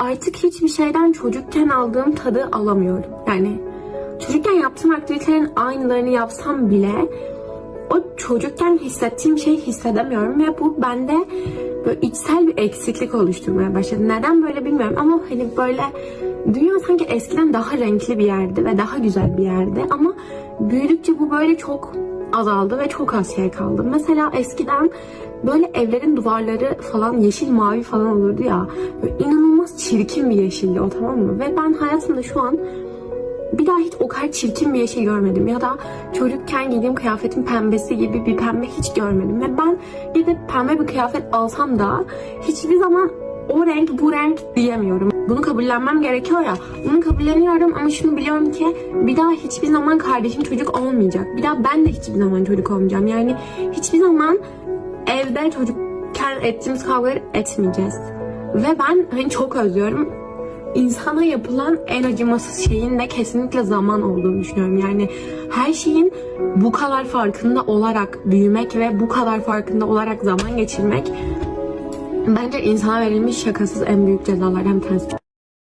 artık hiçbir şeyden çocukken aldığım tadı alamıyorum. Yani çocukken yaptığım aktivitelerin aynılarını yapsam bile o çocukken hissettiğim şeyi hissedemiyorum ve bu bende böyle içsel bir eksiklik oluşturmaya başladı. Neden böyle bilmiyorum ama hani böyle dünya sanki eskiden daha renkli bir yerdi ve daha güzel bir yerdi ama büyüdükçe bu böyle çok azaldı ve çok az şey kaldı. Mesela eskiden böyle evlerin duvarları falan yeşil mavi falan olurdu ya. Böyle inanılmaz çirkin bir yeşildi o tamam mı? Ve ben hayatımda şu an daha hiç o kadar çirkin bir yeşil görmedim. Ya da çocukken giydiğim kıyafetin pembesi gibi bir pembe hiç görmedim. Ve ben gidip pembe bir kıyafet alsam da hiçbir zaman o renk bu renk diyemiyorum. Bunu kabullenmem gerekiyor ya. Bunu kabulleniyorum ama şunu biliyorum ki bir daha hiçbir zaman kardeşim çocuk olmayacak. Bir daha ben de hiçbir zaman çocuk olmayacağım. Yani hiçbir zaman evde çocukken ettiğimiz kavgaları etmeyeceğiz. Ve ben hani çok özlüyorum insana yapılan en acımasız şeyin de kesinlikle zaman olduğunu düşünüyorum. Yani her şeyin bu kadar farkında olarak büyümek ve bu kadar farkında olarak zaman geçirmek bence insana verilmiş şakasız en büyük cezalardan bir tanesi.